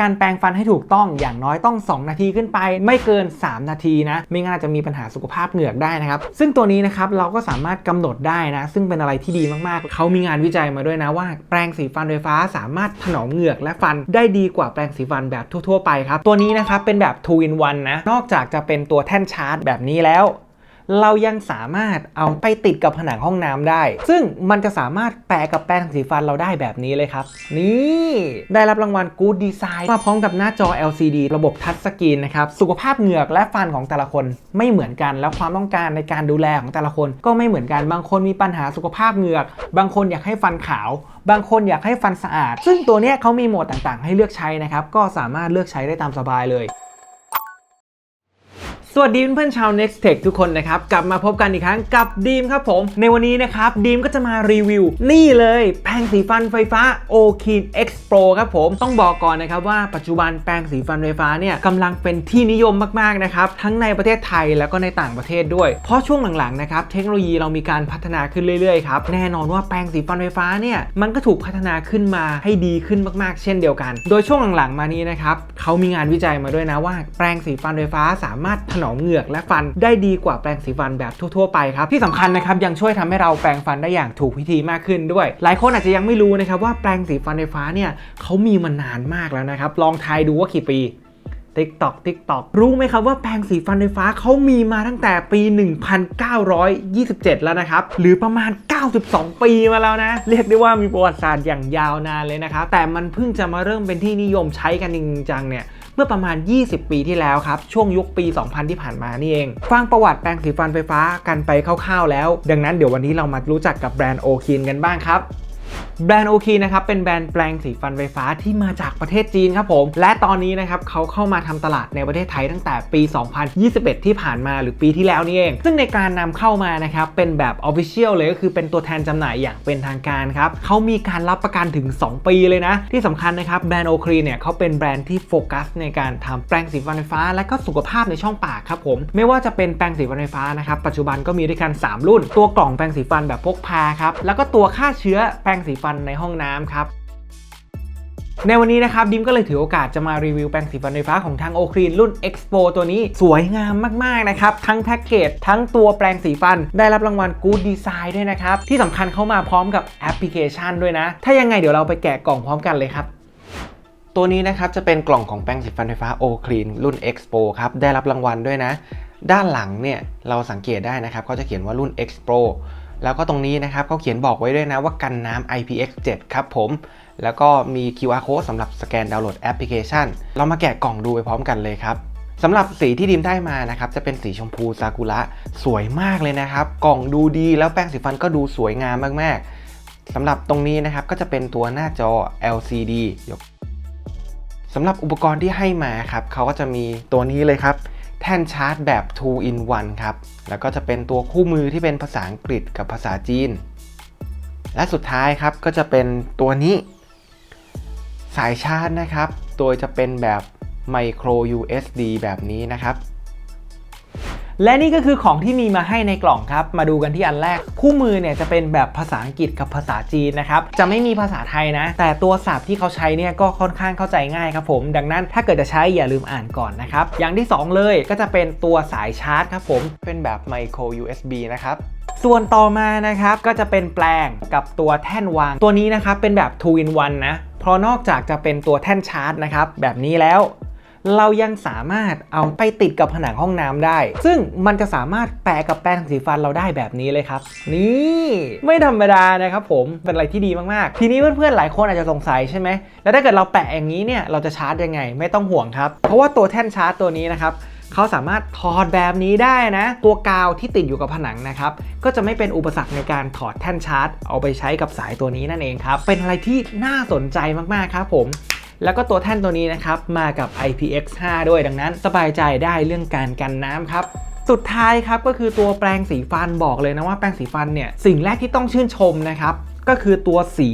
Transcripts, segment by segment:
การแปรงฟันให้ถูกต้องอย่างน้อยต้อง 2 นาทีขึ้นไป ไม่เกิน 3 นาทีนะ ไม่งั้นอาจจะมีปัญหาสุขภาพเหงือกได้นะครับ ซึ่งตัวนี้นะครับเราก็สามารถกำหนดได้นะ ซึ่งเป็นอะไรที่ดีมากๆ เขามีงานวิจัยมาด้วยนะว่า แปรงสีฟันไฟฟ้าสามารถถนอมเหงือกและฟันได้ดีกว่าแปรงสีฟันแบบทั่วๆไปครับ ตัวนี้นะครับเป็นแบบ 2 in 1นะ นอกจากจะเป็นตัวแท่นชาร์จแบบนี้แล้ว เรายังสามารถเอาไปติดกับผนังห้องน้ำได้ ซึ่งมันจะสามารถแปะกับแปรงสีฟันเราได้แบบนี้เลยครับ นี่ ได้รับรางวัล Good Design มาพร้อมกับหน้าจอ LCD ระบบทัชสกรีนนะครับ สุขภาพเหงือกและฟันของแต่ละคนไม่เหมือนกัน แล้วความต้องการในการดูแลของแต่ละคนก็ไม่เหมือนกัน บางคนมีปัญหาสุขภาพเหงือก บางคนอยากให้ฟันขาว บางคนอยากให้ฟันสะอาด ซึ่งตัวนี้เขามีโหมดต่างๆ ให้เลือกใช้นะครับ ก็สามารถเลือกใช้ได้ตามสบายเลย สวัสดีเพื่อนๆชาว Next Tech ทุกคนนะครับ กลับมาพบกันอีกครั้งกับดีมครับผม ในวันนี้นะครับดีมก็จะมารีวิว นี่เลยแปรงสีฟันไฟฟ้า o k i n X Pro ครับผม ต้องบอกก่อนนะครับว่าปัจจุบันแปรงสีฟันไฟฟ้าเนี่ยกำลังเป็นที่นิยมมากๆนะครับ ทั้งในประเทศไทยแล้วก็ในต่างประเทศด้วย เพราะช่วงหลังๆนะครับเทคโนโลยีเรามีการพัฒนาขึ้นเรื่อยๆครับแน่นอนว่าแปรงสีฟันไฟฟ้าเนี่ยมันก็ถูกพัฒนาขึ้นมาให้ดีขึ้นมากๆ เช่นเดียวกัน โดยช่วงหลังๆมานี้นะครับเขามีงานวิจัยมาด้วยนะว่า แปรงสีฟันไฟฟ้าสามารถถนอมเหงือกและฟันได้ดีกว่าแปรงสีฟันแบบทั่ว ๆ ไปครับ ที่สำคัญนะครับยังช่วยทำให้เราแปรงฟันได้อย่างถูกวิธีมากขึ้นด้วย หลายคนอาจจะยังไม่รู้นะครับว่าแปรงสีฟันไฟฟ้าเนี่ยเขามีมานานมากแล้วนะครับลองทายดูว่ากี่ปี ติ๊กตอกติ๊กตอกรู้ไหมครับว่าแปรงสีฟันไฟฟ้าเขามีมาตั้งแต่ปี 1927 แล้วนะครับ หรือประมาณ 92 ปีมาแล้วนะ เรียกได้ว่ามีประวัติศาสตร์อย่างยาวนานเลยนะครับ แต่มันเพิ่งจะมาเริ่มเป็นที่นิยมใช้กันจริงจังเนี่ยเมื่อประมาณ 20 ปีที่แล้วครับ ช่วงยุคปี 2000 ที่ผ่านมานี่เอง ฟังประวัติแปรงสีฟันไฟฟ้ากันไปคร่าวๆแล้ว ดังนั้นเดี๋ยววันนี้เรามารู้จักกับแบรนด์โอคินกันบ้างครับ แบรนด์โอคีนะครับเป็นแบรนด์แปรงสีฟันไฟฟ้าที่มาจากประเทศจีนครับผม และตอนนี้นะครับเขาเข้ามาทำตลาดในประเทศไทยตั้งแต่ปี 2021 ที่ผ่านมาหรือปีที่แล้วนี่เอง ซึ่งในการนำเข้ามานะครับเป็นแบบ Official เลยก็คือเป็นตัวแทนจำหน่ายอย่างเป็นทางการครับเขามีการรับประกันถึง 2 ปีเลยนะ ที่สำคัญนะครับแบรนด์โอคีเนี่ยเขาเป็นแบรนด์ที่โฟกัสในการทำแปรงสีฟันไฟฟ้า และก็สุขภาพในช่องปากครับผมไม่ว่าจะเป็นแปรงสีฟันไฟฟ้านะครับปัจจุบันก็มีด้วยกัน 3 รุ่น ตัวกล่องแปรงสีฟันแบบพกพาครับแล้วก็ตัวฆ่าเชื้อแปรงสีฟันในห้องน้ำครับในวันนี้นะครับดิมก็เลยถือโอกาสจะมารีวิวแปรงสีฟันไฟฟ้าของทางโอค e นรุ่น Expo ตัวนี้สวยงามมาก ๆ นะครับ ทั้งแพ็กเกจทั้งตัวแปรงสีฟันได้รับรางวัล Good Design ด้วยนะครับ ที่สำคัญเข้ามาพร้อมกับแอปพลิเคชันด้วยนะ ถ้ายังไงเดี๋ยวเราไปแกะกล่องพร้อมกันเลยครับตัวนี้นะครับจะเป็นกล่องของแปรงสีฟันไฟฟ้า o c l e a n รุ่น Expo ครับได้รับรางวัลด้วยนะ ด้านหลังเนี่ยเราสังเกตได้นะครับเขาจะเขียนว่ารุ่น Expo แล้วก็ตรงนี้นะครับเขาเขียนบอกไว้ด้วยนะว่ากันน้ำ IPX7 ครับผม แล้วก็มี QR code สำหรับสแกนดาวน์โหลดแอปพลิเคชัน เรามาแกะกล่องดูไปพร้อมกันเลยครับสำหรับสีที่ดิมได้มานะครับจะเป็นสีชมพูซากุระสวยมากเลยนะครับ กล่องดูดีแล้วแป้งสีฟันก็ดูสวยงามมากๆสำหรับตรงนี้นะครับก็จะเป็นตัวหน้าจอ LCD ยกสำหรับอุปกรณ์ที่ให้มาครับเขาก็จะมีตัวนี้เลยครับ แท่นชาร์จแบบ 2 in 1 ครับ แล้วก็จะเป็นตัวคู่มือที่เป็นภาษาอังกฤษกับภาษาจีน และสุดท้ายครับก็จะเป็นตัวนี้ สายชาร์จนะครับ โดยจะเป็นแบบ micro USB แบบนี้นะครับ และนี่ก็คือของที่มีมาให้ในกล่องครับ มาดูกันที่อันแรก คู่มือเนี่ยจะเป็นแบบภาษาอังกฤษกับภาษาจีนนะครับ จะไม่มีภาษาไทยนะ แต่ตัวศัพท์ที่เขาใช้เนี่ยก็ค่อนข้างเข้าใจง่ายครับผม ดังนั้นถ้าเกิดจะใช้อย่าลืมอ่านก่อนนะครับ อย่างที่ 2 เลยก็จะเป็นตัวสายชาร์จครับผม เป็นแบบ micro USB นะครับส่วนต่อมานะครับก็จะเป็นแปลงกับตัวแท่นวาง ตัวนี้นะครับเป็นแบบ 2 in 1นะเพราะนอกจากจะเป็นตัวแท่นชาร์จนะครับแบบนี้แล้ว เรายังสามารถเอาไปติดกับผนังห้องน้ำได้ ซึ่งมันจะสามารถแปะกับแปรงสีฟันเราได้แบบนี้เลยครับ นี่ไม่ธรรมดานะครับผมเป็นอะไรที่ดีมากๆ ทีนี้เพื่อนๆหลายคนอาจจะสงสัยใช่ไหมแล้วถ้าเกิดเราแปะอย่างนี้เนี่ยเราจะชาร์จยังไง ไม่ต้องห่วงครับ เพราะว่าตัวแท่นชาร์จตัวนี้นะครับเขาสามารถถอดแบบนี้ได้นะ ตัวกาวที่ติดอยู่กับผนังนะครับ ก็จะไม่เป็นอุปสรรคในการถอดแท่นชาร์จ เอาไปใช้กับสายตัวนี้นั่นเองครับ เป็นอะไรที่น่าสนใจมากๆครับผม แล้วก็ตัวแท่นตัวนี้นะครับมากับ IPX5 ด้วยดังนั้น สบายใจได้เรื่องการกันน้ำครับสุดท้ายครับก็คือตัวแปรงสีฟันบอกเลยนะว่าแปรงสีฟันเนี่ยสิ่งแรกที่ต้องชื่นชมนะครับก็คือตัวสี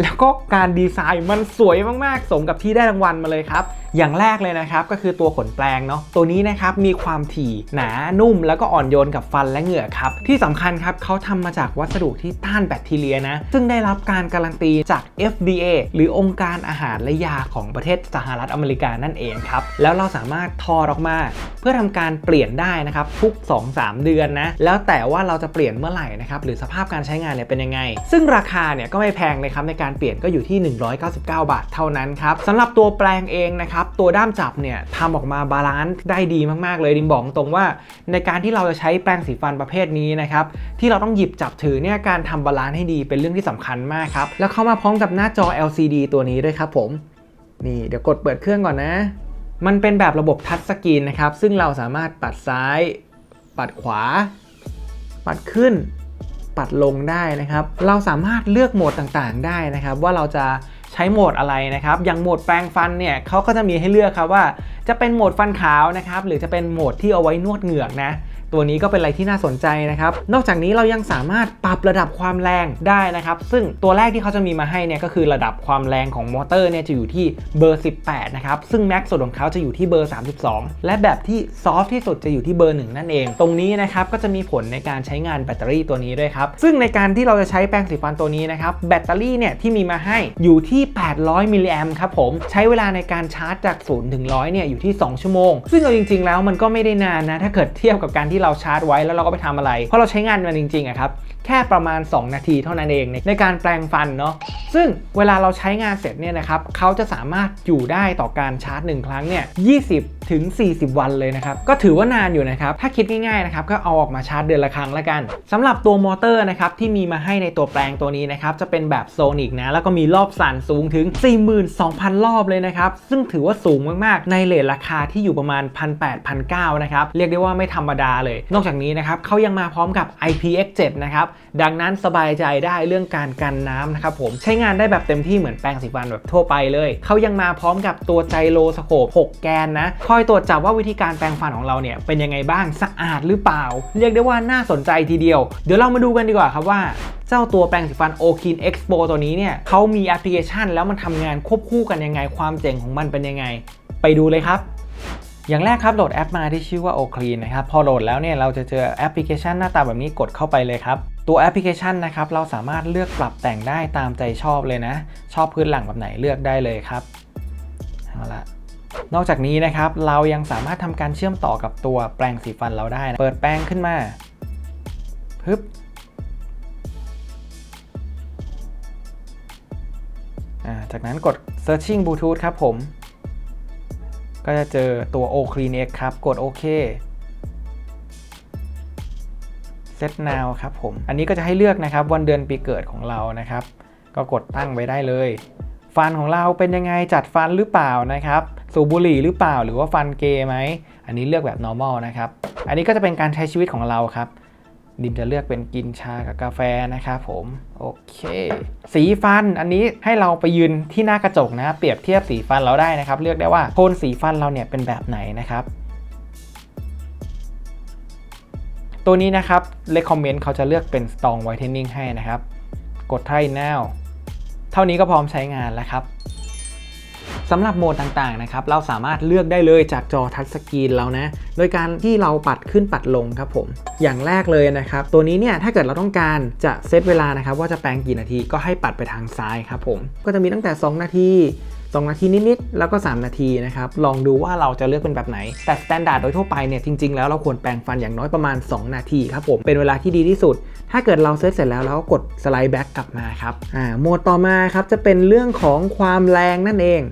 แล้วก็การดีไซน์มันสวยมากๆ สมกับที่ได้รางวัลมาเลยครับ อย่างแรกเลยนะครับก็คือตัวขนแปลงเนาะตัวนี้นะครับมีความถี่หนานุ่ม แล้วก็อ่อนโยนกับฟันและเหงือกครับที่สำคัญครับเขาทำมาจากวัสดุที่ต้านแบคทีเรียนะซึ่งได้รับการการันตีจาก FDA หรือองค์การอาหารและยาของประเทศสหรัฐอเมริกานั่นเองครับแล้วเราสามารถทอดออกมา เพื่อทำการเปลี่ยนได้นะครับทุก 2-3 เดือนนะแล้วแต่ว่าเราจะเปลี่ยนเมื่อไหร่นะครับหรือสภาพการใช้งานเนี่ยเป็นยังไง ซึ่งราคาเนี่ยก็ไม่แพงเลยครับในการเปลี่ยนก็อยู่ที่ 199 บาทเท่านั้นครับสำหรับตัวแปลงเองนะครับตัวด้ามจับเนี่ยทำออกมาบาลานซ์ได้ดีมาก ๆ เลยดิมบอกตรงว่า ในการที่เราจะใช้แปรงสีฟันประเภทนี้นะครับที่เราต้องหยิบจับถือเนี่ยการทำบาลานซ์ให้ดีเป็นเรื่องที่สำคัญมากครับแล้วเข้ามาพร้อมกับหน้าจอ LCD ตัวนี้ด้วยครับผมนี่เดี๋ยวกดเปิดเครื่องก่อนนะ มันเป็นแบบระบบทัชสกรีนนะครับซึ่งเราสามารถปัดซ้าย ปัดขวา ปัดขึ้น ปัดลงได้นะครับ เราสามารถเลือกโหมดต่างๆได้นะครับ ว่าเราจะ ใช้โหมดอะไรนะครับ อย่างโหมดแปรงฟันเนี่ยเขาก็จะมีให้เลือกครับว่า จะเป็นโหมดฟันขาวนะครับ หรือจะเป็นโหมดที่เอาไว้นวดเหงือกนะ ตัวนี้ก็เป็นอะไรที่น่าสนใจนะครับ นอกจากนี้เรายังสามารถปรับระดับความแรงได้นะครับ ซึ่งตัวแรกที่เขาจะมีมาให้เนี่ยก็คือระดับความแรงของมอเตอร์เนี่ยจะอยู่ที่เบอร์ 18 นะครับ ซึ่งแม็กซ์สุดของเขาจะอยู่ที่เบอร์ 32 และแบบที่ซอฟที่สุดจะอยู่ที่เบอร์ 1 นั่นเอง ตรงนี้นะครับก็จะมีผลในการใช้งานแบตเตอรี่ตัวนี้ด้วยครับ ซึ่งในการที่เราจะใช้แปรงสีฟันตัวนี้นะครับ แบตเตอรี่เนี่ยที่มีมาให้อยู่ที่ 800 มิลลิแอมครับผม ใช้เวลาในการชาร์จจาก0ถึง100เนี่ยอยู่ที่ 2 ชั่วโมง ซึ่งเอาจริง ๆ แล้วมันก็ไม่ได้นานนะถ้าเกิดเทียบกับการที่เราชาร์จไว้แล้วเราก็ไปทำอะไร เพราะเราใช้งานมันจริงๆอะครับแค่ประมาณ 2 นาทีเท่านั้นเองในในการแปลงฟันเนาะซึ่งเวลาเราใช้งานเสร็จเนี่ยนะครับเขาจะสามารถอยู่ได้ต่อการชาร์จ 1 ครั้งเนี่ย20 ถึง 40 วันเลยนะครับ ก็ถือว่านานอยู่นะครับ ถ้าคิดง่ายๆนะครับก็เอาออกมาชาร์จเดือนละครั้งละกันสำหรับตัวมอเตอร์นะครับที่มีมาให้ในตัวแปลงตัวนี้นะครับจะเป็นแบบโซนิกนะแล้วก็มีรอบสั่นสูงถึง 42,000 รอบเลยนะครับซึ่งถือว่าสูงมากๆ ในเลทราคาที่อยู่ประมาณ 1,800-1,900นะครับเรียกได้ว่าไม่ธรรมดาเลยนอกจากนี้นะครับเขายังมาพร้อมกับ IPX7 นะครับ ดังนั้นสบายใจได้เรื่องการกันน้ำนะครับผมใช้งานได้แบบเต็มที่เหมือนแปรงสีฟันแบบทั่วไปเลยเขายังมาพร้อมกับตัวไจโรสโคป6 แกนนะคอยตรวจจับว่าวิธีการแปรงฟันของเราเนี่ยเป็นยังไงบ้างสะอาดหรือเปล่า เรียกได้ว่าน่าสนใจทีเดียว เดี๋ยวเรามาดูกันดีกว่าครับว่าเจ้าตัวแปรงสีฟัน o k i n Expo ตัวนี้เนี่ยเขามีแอปพลิเคชันแล้วมันทำงานควบคู่กันยังไง ความเจ๋งของมันเป็นยังไง ไปดูเลยครับ อย่างแรกครับโหลดแอปมาที่ชื่อว่า OClean นะครับพอโหลดแล้วเนี่ยเราจะเจอแอปพลิเคชันหน้าตาแบบนี้กดเข้าไปเลยครับ ตัวแอปพลิเคชันนะครับเราสามารถเลือกปรับแต่งได้ตามใจชอบเลยนะ ชอบพื้นหลังแบบไหนเลือกได้เลยครับเอาละนอกจากนี้นะครับเรายังสามารถทำการเชื่อมต่อกับตัวแปรงสีฟันเราได้นะเปิดแปรงขึ้นมาปึ๊บจากนั้นกด searching bluetooth ครับผม ก็จะเจอตัว o c l e a n X ครับ กดโอเค set now ครับผม อันนี้ก็จะให้เลือกนะครับวันเดือนปีเกิดของเรานะครับ ก็กดตั้งไว้ได้เลย ฟันของเราเป็นยังไงจัดฟันหรือเปล่านะครับ สูบบุหรี่หรือเปล่าหรือว่าฟันเกย์ไหม อันนี้เลือกแบบ normal นะครับ อันนี้ก็จะเป็นการใช้ชีวิตของเราครับ ดิมจะเลือกเป็นกินชากับกาแฟนะครับผม โอเค สีฟันอันนี้ให้เราไปยืนที่หน้ากระจกนะ เปรียบเทียบสีฟันเราได้นะครับ เลือกได้ว่าโทนสีฟันเราเนี่ยเป็นแบบไหนนะครับตัวนี้นะครับ recommend เขาจะเลือกเป็น strong whitening ให้นะครับ กดไทย now เท่านี้ก็พร้อมใช้งานแล้วครับ สำหรับโหมดต่างๆนะครับเราสามารถเลือกได้เลยจากจอทัชสกรีนเรานะ โดยการที่เราปัดขึ้นปัดลงครับผม อย่างแรกเลยนะครับ ตัวนี้เนี่ยถ้าเกิดเราต้องการจะเซตเวลานะครับว่าจะแปลงกี่นาทีก็ให้ปัดไปทางซ้ายครับผม ก็จะมีตั้งแต่ 2 นาที 2 นาทีนิดๆแล้วก็ 3 นาทีนะครับลองดูว่าเราจะเลือกเป็นแบบไหน แต่สแตนดาร์ดโดยทั่วไปเนี่ยจริงๆแล้วเราควรแปรงฟันอย่างน้อยประมาณ 2 นาทีครับผมเป็นเวลาที่ดีที่สุด ถ้าเกิดเราเซตเสร็จแล้วเราก็กดสไลด์แบ็กกลับมาครับอ่าโหมดต่อมาครับจะเป็นเรื่องของความแรงนั่นเอง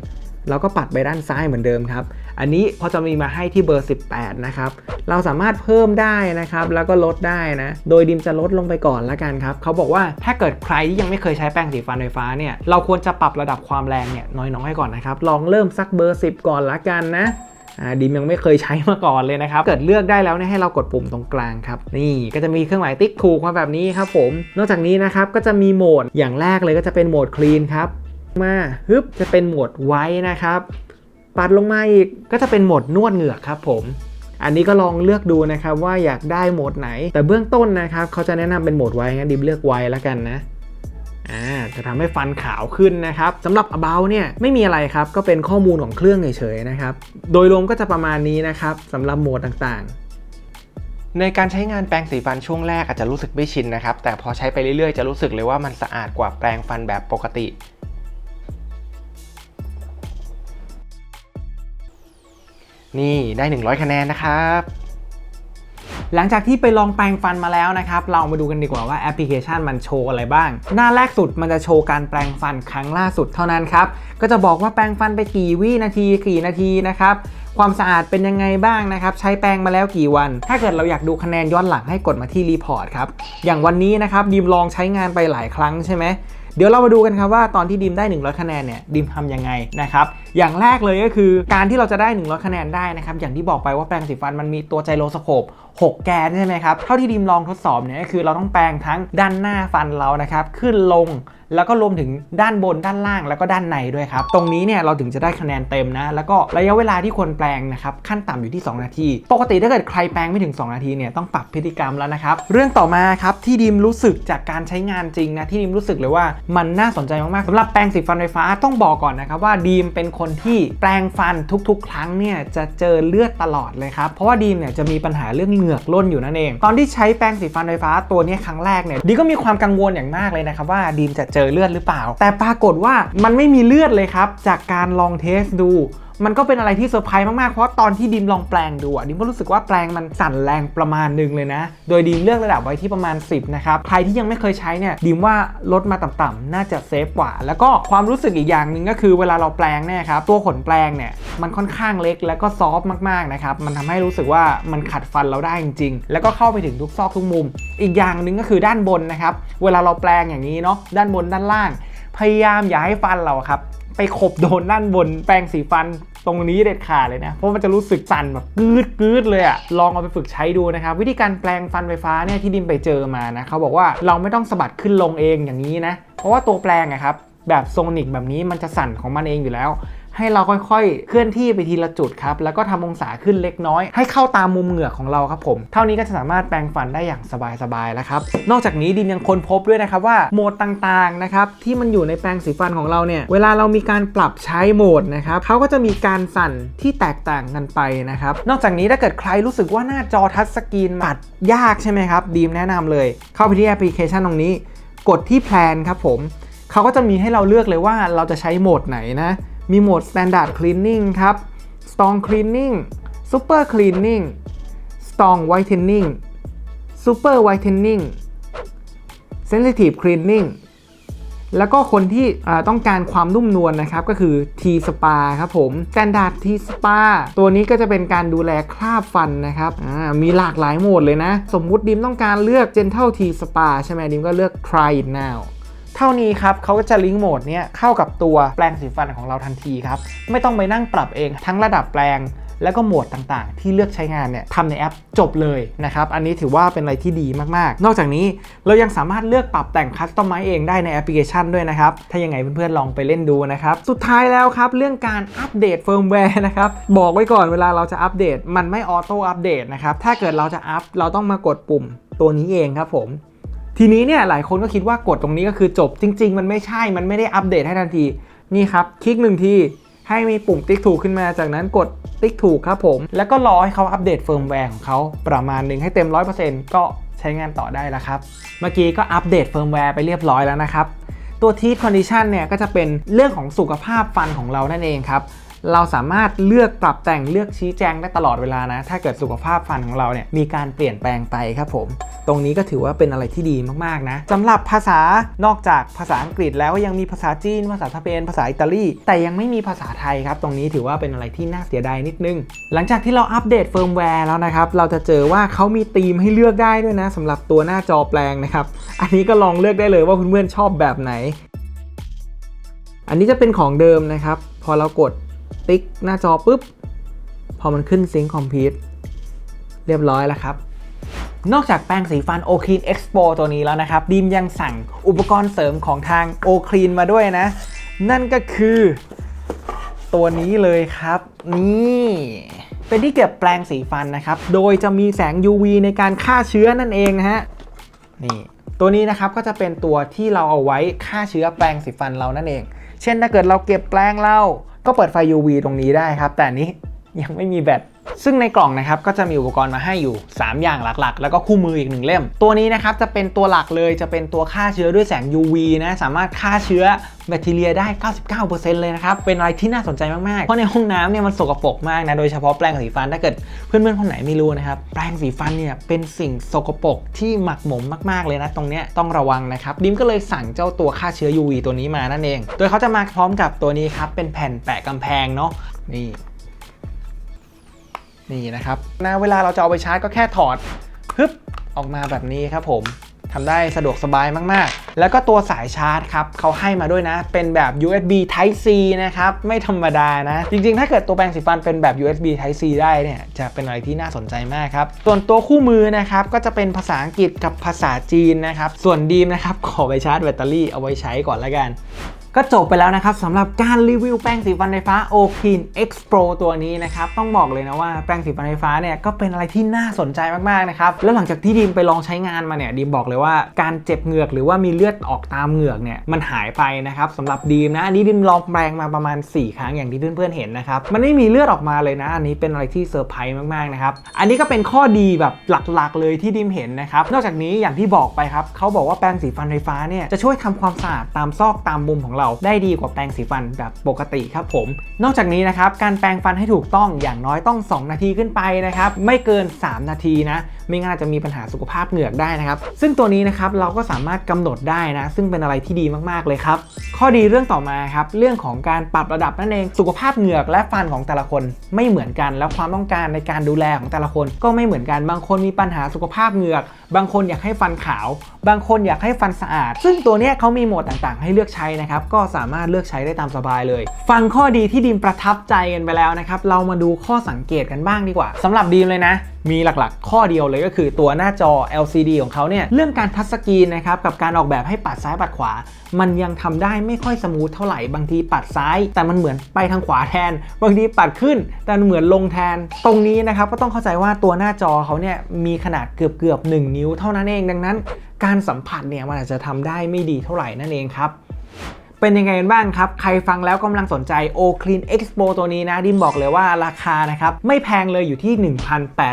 เราก็ปัดไปด้านซ้ายเหมือนเดิมครับ อันนี้พอจะมีมาให้ที่เบอร์ 18 นะครับ เราสามารถเพิ่มได้นะครับ แล้วก็ลดได้นะ โดยดิมจะลดลงไปก่อนละกันครับ เขาบอกว่าถ้าเกิดใครที่ยังไม่เคยใช้แปรงสีฟันไฟฟ้าเนี่ย เราควรจะปรับระดับความแรงเนี่ยน้อยๆก่อนนะครับ ลองเริ่มสักเบอร์ 10 ก่อนละกันนะอ่าดิมยังไม่เคยใช้มาก่อนเลยนะครับ เกิดเลือกได้แล้วเนี่ยให้เรากดปุ่มตรงกลางครับ นี่ก็จะมีเครื่องหมายติ๊กถูกมาแบบนี้ครับผม นอกจากนี้นะครับก็จะมีโหมดอย่างแรกเลยก็จะเป็นโหมดคลีนครับ มาฮึบจะเป็นโหมดไว้นะครับ ปัดลงมาอีกก็จะเป็นโหมดนวดเหงือกครับผมอันนี้ก็ลองเลือกดูนะครับว่าอยากได้โหมดไหน แต่เบื้องต้นนะครับเขาจะแนะนำเป็นโหมดไว้งั้นดิมเลือกไว้แล้วกันนะอ่าจะทำให้ฟันขาวขึ้นนะครับสำหรับ About เนี่ยไม่มีอะไรครับก็เป็นข้อมูลของเครื่องเฉยๆนะครับโดยรวมก็จะประมาณนี้นะครับสำหรับโหมดต่างๆ ในการใช้งานแปรงสีฟันช่วงแรกอาจจะรู้สึกไม่ชินนะครับแต่พอใช้ไปเรื่อยๆจะรู้สึกเลยว่ามันสะอาดกว่าแปรงฟันแบบปกติ นี่ได้ 100 คะแนนนะครับ หลังจากที่ไปลองแปรงฟันมาแล้วนะครับ เรามาดูกันดีกว่าว่าแอปพลิเคชันมันโชว์อะไรบ้าง หน้าแรกสุดมันจะโชว์การแปรงฟันครั้งล่าสุดเท่านั้นครับ ก็จะบอกว่าแปรงฟันไปกี่วินาทีกี่นาทีนะครับความสะอาดเป็นยังไงบ้างนะครับ ใช้แปรงมาแล้วกี่วัน ถ้าเกิดเราอยากดูคะแนนย้อนหลังให้กดมาที่รีพอร์ตครับ อย่างวันนี้นะครับดิมลองใช้งานไปหลายครั้งใช่ไหมเดี๋ยวเรามาดูกันครับว่าตอนที่ดิมได้ 100 คะแนนเนี่ยดิมทำยังไงนะครับ อย่างแรกเลยก็คือการที่เราจะได้100คะแนนได้นะครับอย่างที่บอกไปว่าแปรงสีฟันมันมีตัวไจโรสโคป6 แกนใช่ไหมครับเท่าที่ดิมลองทดสอบเนี่ยก็คือเราต้องแปรงทั้งด้านหน้าฟันเรานะครับขึ้นลงแล้วก็รวมถึงด้านบนด้านล่างแล้วก็ด้านในด้วยครับ ตรงนี้เนี่ยเราถึงจะได้คะแนนเต็มนะ แล้วก็ระยะเวลาที่ควรแปลงนะครับ ขั้นต่ำอยู่ที่ 2 นาที ปกติถ้าเกิดใครแปลงไม่ถึง 2 นาทีเนี่ยต้องปรับพฤติกรรมแล้วนะครับ เรื่องต่อมาครับที่ดิมรู้สึกจากการใช้งานจริงนะที่ดิมรู้สึกเลยว่ามันน่าสนใจมากๆสำหรับแปรงสีฟันไฟฟ้าต้องบอกก่อนนะครับว่าดีมเป็นคนที่แปรงฟันทุกๆ ครั้งเนี่ยจะเจอเลือดตลอดเลยครับ เพราะว่าดีมเนี่ยจะมีปัญหาเรื่องเหงือกล้นอยู่นั่นเอง ตอนที่ใช้แปรงสีฟันไฟฟ้าตัวนี้ครั้งแรกเนี่ยดีก็มีความกังวลอย่างมากเลยนะครับว่าดีมจะเจอเลือดหรือเปล่า แต่ปรากฏว่ามันไม่มีเลือดเลยครับจากการลองเทสดู มันก็เป็นอะไรที่เซอร์ไพรส์มาก ๆ เพราะตอนที่ดิมลองแปลงดูอะดิมก็รู้สึกว่าแปลงมันสั่นแรงประมาณหนึ่งเลยนะ โดยดิมเลือกระดับไว้ที่ประมาณ 10 นะครับ ใครที่ยังไม่เคยใช้เนี่ยดิมว่าลดมาต่ำๆน่าจะเซฟกว่า แล้วก็ความรู้สึกอีกอย่างหนึ่งก็คือเวลาเราแปลงเนี่ยครับตัวขนแปลงเนี่ยมันค่อนข้างเล็กแล้วก็ซอฟต์มากๆนะครับมันทำให้รู้สึกว่ามันขัดฟันเราได้จริง ๆ แล้วก็เข้าไปถึงทุกซอกทุกมุม อีกอย่างหนึ่งก็คือด้านบนนะครับเวลาเราแปลงอย่างนี้เนาะด้านบนด้านล่าง พยายามอย่าให้ฟันเราครับ ไปขบโดนด้านบนแปรงสีฟันตรงนี้เด็ดขาดเลยนะ เพราะมันจะรู้สึกสั่นแบบกึดกึดเลยอะลองเอาไปฝึกใช้ดูนะครับ วิธีการแปลงฟันไฟฟ้าเนี่ยที่ดิมไปเจอมานะเขาบอกว่าเราไม่ต้องสะบัดขึ้นลงเองอย่างนี้นะ เพราะว่าตัวแปลงอะครับแบบโซนิกแบบนี้มันจะสั่นของมันเองอยู่แล้ว ให้เราค่อยๆ เคลื่อนที่ไปทีละจุดครับ แล้วก็ทำองศาขึ้นเล็กน้อย ให้เข้าตามมุมเหงือกของเราครับผม เท่านี้ก็จะสามารถแปรงฟันได้อย่างสบายๆแล้วครับ นอกจากนี้ดินยังค้นพบด้วยนะครับว่าโหมดต่างๆนะครับที่มันอยู่ในแปรงสีฟันของเราเนี่ย เวลาเรามีการปรับใช้โหมดนะครับเขาก็จะมีการสั่นที่แตกต่างกันไปนะครับ นอกจากนี้ถ้าเกิดใครรู้สึกว่าหน้าจอทัชสกรีนปัดยากใช่ไหมครับดีมแนะนำเลย เข้าไปที่แอปพลิเคชันตรงนี้ กดที่แพลนครับผมเขาก็จะมีให้เราเลือกเลยว่าเราจะใช้โหมดไหนนะ มีโหมด Standard Cleaning ครับ Strong Cleaning Super Cleaning Strong Whitening Super Whitening Sensitive Cleaning แล้วก็คนที่ต้องการความนุ่มนวลนะครับ ก็คือ T Spa ครับผม Standard T Spa ตัวนี้ก็จะเป็นการดูแลคราบฟันนะครับมีหลากหลายโหมดเลยนะ สมมุติดิมต้องการเลือก Gentle T Spa ใช่ไหมดิมก็เลือก Try it now เท่านี้ครับเขาก็จะลิงก์โหมดเนี้ยเข้ากับตัวแปรงสีฟันของเราทันทีครับ ไม่ต้องไปนั่งปรับเองทั้งระดับแปลงแล้วก็โหมดต่างๆ ที่เลือกใช้งานเนี่ยทำในแอปจบเลยนะครับ อันนี้ถือว่าเป็นอะไรที่ดีมากๆ นอกจากนี้เรายังสามารถเลือกปรับแต่งคัสตอมไมเองได้ในแอปพลิเคชันด้วยนะครับ ถ้ายังไงเพื่อนๆลองไปเล่นดูนะครับ สุดท้ายแล้วครับ เรื่องการอัปเดตเฟิร์มแวร์นะครับ บอกไว้ก่อนเวลาเราจะอัปเดต มันไม่ออโต้อัปเดตนะครับ ถ้าเกิดเราจะอัปเราต้องมากดปุ่มตัวนี้เองครับผม ทีนี้เนี่ยหลายคนก็คิดว่ากดตรงนี้ก็คือจบจริง ๆ มันไม่ใช่มันไม่ได้อัปเดตให้ทันทีนี่ครับคลิกหนึ่งทีให้มีปุ่มติ๊กถูกขึ้นมาจากนั้นกดติ๊กถูกครับผม แล้วก็รอให้เขาอัปเดตเฟิร์มแวร์ของเขาประมาณหนึ่งให้เต็ม 100%ก็ใช้งานต่อได้แล้วครับ เมื่อกี้ก็อัปเดตเฟิร์มแวร์ไปเรียบร้อยแล้วนะครับ ตัวที t คอนดิชันเนี่ยก็จะเป็นเรื่องของสุขภาพฟันของเรานั่นเองครับ เราสามารถเลือกปรับแต่งเลือกชี้แจงได้ตลอดเวลานะ ถ้าเกิดสุขภาพฟันของเราเนี่ยมีการเปลี่ยนแปลงไปครับผม ตรงนี้ก็ถือว่าเป็นอะไรที่ดีมากๆนะสำหรับภาษานอกจากภาษาอังกฤษแล้วยังมีภาษาจีน ภาษาสเปนภาษาอิตาลีแต่ยังไม่มีภาษาไทยครับตรงนี้ถือว่าเป็นอะไรที่น่าเสียดายนิดนึง หลังจากที่เราอัปเดตเฟิร์มแวร์แล้วนะครับเราจะเจอว่าเขามีธีมให้เลือกได้ด้วยนะสำหรับตัวหน้าจอแปลงนะครับอันนี้ก็ลองเลือกได้เลยว่าเพื่อนๆชอบแบบไหน อันนี้จะเป็นของเดิมนะครับ พอเรากด ติ๊กหน้าจอปุ๊บ พอมันขึ้นซิงค์คอมพิวเรียบร้อยแล้วครับ นอกจากแปรงสีฟัน o c l e a n Expo ตัวนี้แล้วนะครับ ดีมยังสั่งอุปกรณ์เสริมของทาง o c l e a n มาด้วยนะ นั่นก็คือตัวนี้เลยครับ นี่เป็นที่เก็บแปรงสีฟันนะครับ โดยจะมีแสง UV ในการฆ่าเชื้อนั่นเองนะฮะ นี่ ตัวนี้นะครับก็จะเป็นตัวที่เราเอาไว้ฆ่าเชื้อแปรงสีฟันเรานั่นเอง เช่นถ้าเกิดเราเก็บแปรงเรา ก็เปิดไฟ UV ตรงนี้ได้ครับ แต่นี้ยังไม่มีแบต ซึ่งในกล่องนะครับก็จะมีอุปกรณ์มาให้อยู่ 3 อย่างหลักๆ แล้วก็คู่มืออีกหนึ่งเล่ม ตัวนี้นะครับจะเป็นตัวหลักเลยจะเป็นตัวฆ่าเชื้อด้วยแสง UV นะสามารถฆ่าเชื้อแบคทีเรียได้ 99%เลยนะครับ เป็นอะไรที่น่าสนใจมาก ๆ เพราะในห้องน้ำเนี่ยมันสกปรกมากนะ โดยเฉพาะแปรงสีฟัน ถ้าเกิดเพื่อนๆคนไหนไม่รู้นะครับ แปรงสีฟันเนี่ยเป็นสิ่งสกปรกที่หมักหมมมาก ๆ เลยนะ ตรงเนี้ยต้องระวังนะครับ ดิมก็เลยสั่งเจ้าตัวฆ่าเชื้อ UV ตัวนี้มานั่นเอง โดยเขาจะมาพร้อมกับตัวนี้ครับ เป็นแผ่นแปะกำแพงเนาะ นี่ นี่นะครับนะเวลาเราจะเอาไปชาร์จก็แค่ถอดฮึบออกมาแบบนี้ครับผมทำได้สะดวกสบายมากๆ แล้วก็ตัวสายชาร์จครับเขาให้มาด้วยนะ เป็นแบบ USB Type C นะครับ ไม่ธรรมดานะ จริงๆ ถ้าเกิดตัวแปรงสีฟันเป็นแบบ USB Type C ได้เนี่ย จะเป็นอะไรที่น่าสนใจมากครับ ส่วนตัวคู่มือนะครับ ก็จะเป็นภาษาอังกฤษกับภาษาจีนนะครับ ส่วนดีมนะครับ ขอไปชาร์จแบตเตอรี่เอาไว้ใช้ก่อนละกัน ก็จบไปแล้วนะครับสำหรับการรีวิวแปรงสีฟันไฟฟ้า o k i n X Pro ตัวนี้นะครับต้องบอกเลยนะว่าแปรงสีฟันไฟฟ้าเนี่ยก็เป็นอะไรที่น่าสนใจมากๆนะครับแล้วหลังจากที่ดีมไปลองใช้งานมาเนี่ยดีมบอกเลยว่าการเจ็บเหงือกหรือว่ามีเลือดออกตามเหงือกเนี่ยมันหายไปนะครับสำหรับดีมนะอันนี้ดีมลองแปรงมาประมาณ 4 ครั้งอย่างที่เพื่อนๆเห็นนะครับมันไม่มีเลือดออกมาเลยนะอันนี้เป็นอะไรที่เซอร์ไพรส์มากๆนะครับอันนี้ก็เป็นข้อดีแบบหลักๆ เลยที่ดีมเห็นนะครับนอกจากนี้อย่างที่บอกไปครับเขาบอกว่าแปรงสีฟันไฟฟ้าเนี่ยจะช่วยทำความสะอาดตามซอกตามมุมของเราได้ดีกว่าแปรงสีฟันแบบปกติครับผม นอกจากนี้นะครับการแปรงฟันให้ถูกต้องอย่างน้อยต้อง 2 นาทีขึ้นไปนะครับไม่เกิน 3 นาทีนะไม่งั้นอาจจะมีปัญหาสุขภาพเหงือกได้นะครับ ซึ่งตัวนี้นะครับเราก็สามารถกำหนดได้นะ ซึ่งเป็นอะไรที่ดีมากๆเลยครับ ข้อดีเรื่องต่อมาครับเรื่องของการปรับระดับนั่นเองสุขภาพเหงือกและฟันของแต่ละคนไม่เหมือนกัน แล้วความต้องการในการดูแลของแต่ละคนก็ไม่เหมือนกันบางคนมีปัญหาสุขภาพเหงือก บางคนอยากให้ฟันขาว บางคนอยากให้ฟันสะอาด ซึ่งตัวนี้เขามีโหมดต่างๆ ให้เลือกใช้นะครับก็สามารถเลือกใช้ได้ตามสบายเลย ฟังข้อดีที่ดีมประทับใจกันไปแล้วนะครับ เรามาดูข้อสังเกตกันบ้างดีกว่าสำหรับดีมเลยนะ มีหลักๆ ข้อเดียวเลยก็คือตัวหน้าจอ LCD ของเขาเนี่ยเรื่องการทัชสกรีนนะครับกับการออกแบบให้ปัดซ้ายปัดขวา มันยังทำได้ไม่ค่อยสมูทเท่าไหร่บางทีปัดซ้าย แต่มันเหมือนไปทางขวาแทน บางทีปัดขึ้น แต่เหมือนลงแทน ตรงนี้นะครับก็ต้องเข้าใจว่าตัวหน้าจอเขาเนี่ยมีขนาดเกือบเกือบๆ1นิ้วเท่านั้นเองดังนั้น การสัมผัสเนี่ยมันอาจจะทำได้ไม่ดีเท่าไหร่นั่นเองครับ เป็นยังไงกันบ้างครับ ใครฟังแล้วกำลังสนใจ O Clean Expo ตัวนี้นะดิมบอกเลยว่าราคานะครับ ไม่แพงเลยอยู่ที่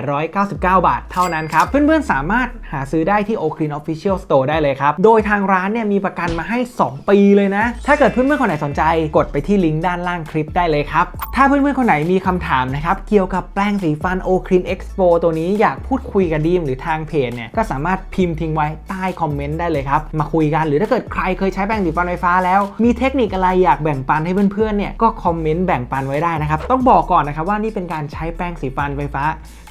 1,899 บาทเท่านั้นครับ เพื่อนๆ สามารถหาซื้อได้ที่ O Clean Official Store ได้เลยครับ โดยทางร้านเนี่ยมีประกันมาให้ 2 ปีเลยนะ ถ้าเกิดเพื่อนๆ คนไหนสนใจกดไปที่ลิงก์ด้านล่างคลิปได้เลยครับ ถ้าเพื่อนๆ คนไหนมีคำถามนะครับเกี่ยวกับแปรงสีฟัน O Clean Expo ตัวนี้อยากพูดคุยกับดีมหรือทางเพจเนี่ยก็สามารถพิมพ์ทิ้งไว้ใต้คอมเมนต์ได้เลยครับมาคุยกันหรือถ้าเกิดใครเคยใช้แปรงสีฟันไฟฟ้าแล้วมีเทคนิคอะไรอยากแบ่งปันให้เพื่อนๆเนี่ยก็คอมเมนต์แบ่งปันไว้ได้นะครับ ต้องบอกก่อนนะครับว่านี่เป็นการใช้แป้งสีฟันไฟฟ้า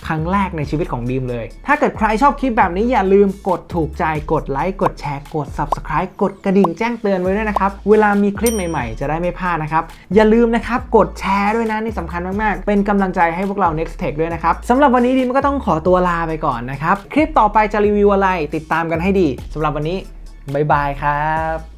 ครั้งแรกในชีวิตของดีมเลย ถ้าเกิดใครชอบคลิปแบบนี้อย่าลืมกดถูกใจกดไลค์กดแชร์กด Subscribe กดกระดิ่งแจ้งเตือนไว้ด้วยนะครับเวลามีคลิปใหม่ๆ จะได้ไม่พลาดนะครับอย่าลืมนะครับกดแชร์ด้วยนะนี่สำคัญมากๆ เป็นกำลังใจให้พวกเรา Next Tech ด้วยนะครับสำหรับวันนี้ดีมก็ต้องขอตัวลาไปก่อนนะครับคลิปต่อไปจะรีวิวอะไรติดตามกันให้ดีสำหรับวันนี้บ๊ายบายครับ